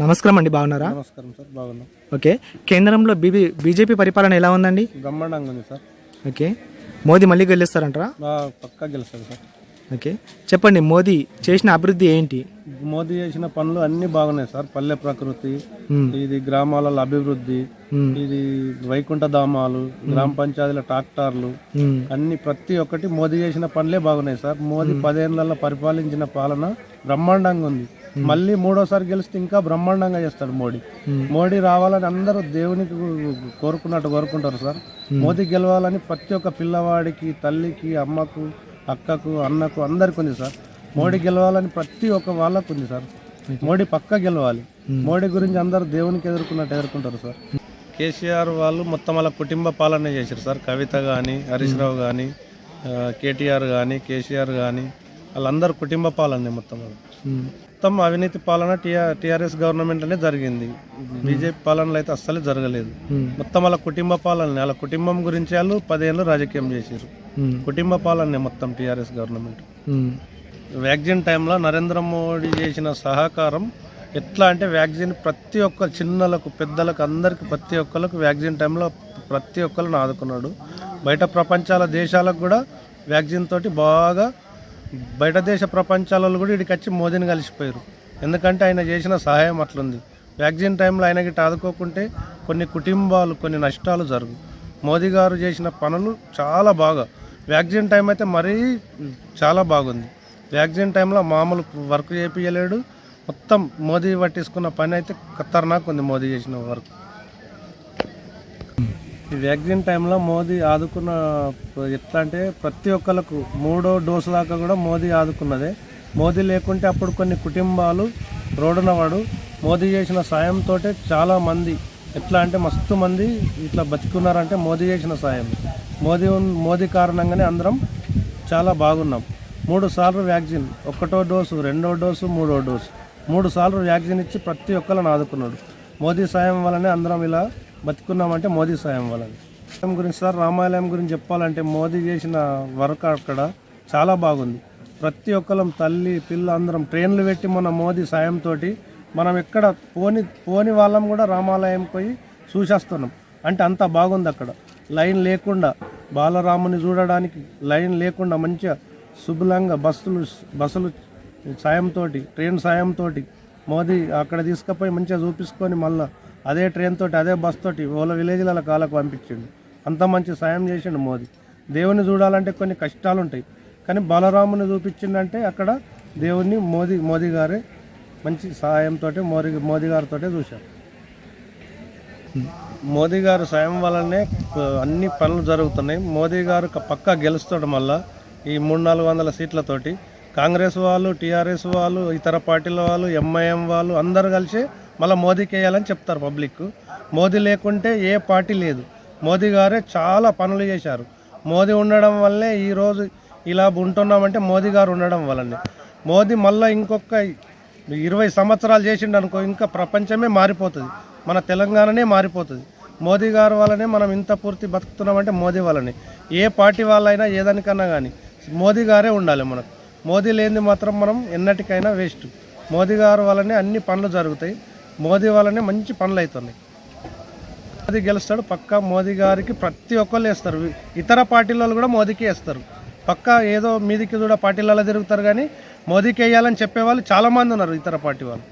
నమస్కారం అండి బాగున్నారా? నమస్కారం సార్ బాగున్నాం. ఓకే. కేంద్రంలో బీబీ బీజేపీ పరిపాలన ఎలా ఉందండి? బ్రహ్మాండంగా ఉంది సార్. ఓకే. మోదీ మళ్ళీ గెలుస్తారంటారా? పక్కా గెలుస్తుంది సార్. ఓకే. చెప్పండి మోదీ చేసిన అభివృద్ధి ఏంటి? మోదీ చేసిన పనులు అన్ని బాగున్నాయి సార్. పల్లె ప్రకృతి. ఇది గ్రామాల అభివృద్ధి. ఇది వైకుంఠ ధామాలు గ్రామ పంచాయతీల ట్రాక్టర్లు. అన్ని ప్రతి ఒక్కటి మోదీ చేసిన పనులే బాగున్నాయి సార్. మోదీ పదేళ్ళలో పరిపాలించిన పాలన బ్రహ్మాండంగా ఉంది. మళ్ళీ మూడోసారి గెలిస్తే ఇంకా బ్రహ్మాండంగా చేస్తాడు మోడీ. మోడీ రావాలని అందరూ దేవునికి కోరుకున్నట్టు కోరుకుంటారు సార్. మోదీ గెలవాలని ప్రతి ఒక్క పిల్లవాడికి తల్లికి అమ్మకు అక్కకు అన్నకు అందరికి ఉంది సార్. మోడీ గెలవాలని ప్రతి ఒక్క వాళ్ళకు ఉంది సార్. మోడీ పక్క గెలవాలి. మోడీ గురించి అందరూ దేవునికి ఎదుర్కొన్నట్టు ఎదుర్కొంటారు సార్. కేసీఆర్ వాళ్ళు మొత్తం వాళ్ళ కుటుంబ పాలన చేశారు సార్. కవిత కానీ హరీష్ రావు కానీ కేటీఆర్ కానీ కేసీఆర్ కానీ వాళ్ళందరూ కుటుంబ పాలనే మొత్తం. మొత్తం అవినీతి పాలన టీఆర్ టీఆర్ఎస్ గవర్నమెంట్లోనే జరిగింది. బీజేపీ పాలనలో అయితే అస్సలు జరగలేదు. మొత్తం వాళ్ళ కుటుంబ పాలన వాళ్ళ కుటుంబం గురించి వాళ్ళు పదేళ్ళు రాజకీయం చేశారు. కుటుంబ పాలనే మొత్తం టీఆర్ఎస్ గవర్నమెంట్. మ్మ్. వ్యాక్సిన్ టైంలో నరేంద్ర మోడీ చేసిన సహకారం ఎట్లా అంటే వ్యాక్సిన్ ప్రతి ఒక్క చిన్నలకు పెద్దలకు అందరికి ప్రతి ఒక్కరికి వ్యాక్సిన్ టైంలో ప్రతి ఒక్కరిని ఆదుకున్నాడు. బయట ప్రపంచాల దేశాలకు కూడా వ్యాక్సిన్ తోటి బాగా బయట దేశ ప్రపంచాలలో కూడా ఇక్కడికి వచ్చి మోదీని కలిసిపోయారు. ఎందుకంటే ఆయన చేసిన సహాయం అట్లుంది. వ్యాక్సిన్ టైంలో ఆయన గిట్ట ఆదుకోకుంటే కొన్ని కుటుంబాలు కొన్ని నష్టాలు జరుగు. మోదీ గారు చేసిన పనులు చాలా బాగా. వ్యాక్సిన్ టైం అయితే మరీ చాలా బాగుంది. వ్యాక్సిన్ టైంలో మామూలు వర్క్ చేపించలేడు మొత్తం మోదీ పట్టించుకున్న పని అయితే ఖతర్నాక్ ఉంది మోదీ చేసిన వర్క్. ఈ వ్యాక్సిన్ టైంలో మోదీ ఆదుకున్న ఎట్లా అంటే ప్రతి ఒక్కరికి మూడో డోసు దాకా కూడా మోదీ ఆదుకున్నదే. మోదీ లేకుంటే అప్పుడు కొన్ని కుటుంబాలు రోడ్డున వాడు మోదీ చేసిన సాయంతో చాలా మంది ఎట్లా అంటే మస్తు మంది ఇట్లా బతికున్నారంటే మోదీ చేసిన సాయం. మోదీ మోదీ కారణంగానే అందరం చాలా బాగున్నాం. మూడు సార్లు వ్యాక్సిన్ ఒకటో డోసు రెండో డోసు మూడో డోసు. మూడు సార్లు వ్యాక్సిన్ ఇచ్చి ప్రతి ఒక్కళ్ళని ఆదుకున్నాడు మోదీ సాయం వల్లనే అందరం ఇలా బతుకున్నామంటే మోదీ సాయం వల్లనే. గురించి సార్ రామాలయం గురించి చెప్పాలంటే మోదీ చేసిన వర్క్ అక్కడ చాలా బాగుంది. ప్రతి ఒక్కరం తల్లి పిల్ల అందరం ట్రైన్లు పెట్టి మన మోదీ సాయంతో మనం ఎక్కడ పోని పోని వాళ్ళం కూడా రామాలయం పోయి చూసేస్తున్నాం. అంటే అంత బాగుంది అక్కడ. లైన్ లేకుండా బాలరాముని చూడడానికి లైన్ లేకుండా మంచిగా శుభ్రంగా బస్సులు బస్సులు సాయంతో ట్రైన్ సాయంతో మోదీ అక్కడ తీసుకుపోయి మంచిగా చూపించుకొని మళ్ళీ అదే ట్రైన్ తోటి అదే బస్ తోటి వాళ్ళ విలేజ్ల కాలకు పంపించిండు. అంత మంచి సాయం చేసిండు మోదీ. దేవుని చూడాలంటే కొన్ని కష్టాలు ఉంటాయి కానీ బలరాముని చూపించిండంటే అక్కడ దేవుణ్ణి మోదీ మోదీ గారే మంచి సహాయంతో మోదీ మోదీ గారితో చూశారు మోదీ గారు సాయం వల్లనే అన్ని పనులు జరుగుతున్నాయి. మోదీ గారు పక్కా గెలుస్తాడు మళ్ళా ఈ మూడు నాలుగు వందల సీట్లతోటి. కాంగ్రెస్ వాళ్ళు టీఆర్ఎస్ వాళ్ళు ఇతర పార్టీల వాళ్ళు ఎంఐఎం వాళ్ళు అందరు కలిసి మళ్ళీ మోదీకి వేయాలని చెప్తారు పబ్లిక్. మోదీ లేకుంటే ఏ పార్టీ లేదు. మోదీ గారే చాలా పనులు చేశారు. మోదీ ఉండడం వల్లే ఈరోజు ఇలా ఉంటున్నామంటే మోదీ గారు ఉండడం వల్లనే. మోదీ మళ్ళీ ఇంకొక ఇరవై సంవత్సరాలు చేసిండు అనుకో ఇంకా ప్రపంచమే మారిపోతుంది. మన తెలంగాణనే మారిపోతుంది. మోదీ గారు వల్లనే మనం ఇంత పూర్తి బతుకుతున్నామంటే మోదీ వల్లనే. ఏ పార్టీ వాళ్ళైనా ఏదానికన్నా కానీ మోదీ గారే ఉండాలి మనకు. మోదీ లేనిది మాత్రం మనం ఎన్నటికైనా వేస్ట్. మోదీ గారు వల్లనే అన్ని పనులు జరుగుతాయి. మోదీ వల్లనే మంచి పనులు అవుతున్నాయి మోదీ గెలుస్తాడు పక్కా మోదీ గారికి ప్రతి ఒక్కళ్ళు వేస్తారు. ఇతర పార్టీలలో కూడా మోదీకి వేస్తారు. పక్కా ఏదో మీదికి కూడా పార్టీలలో తిరుగుతారు కానీ మోదీకి వేయాలని చెప్పేవాళ్ళు చాలామంది ఉన్నారు ఇతర పార్టీ వాళ్ళు.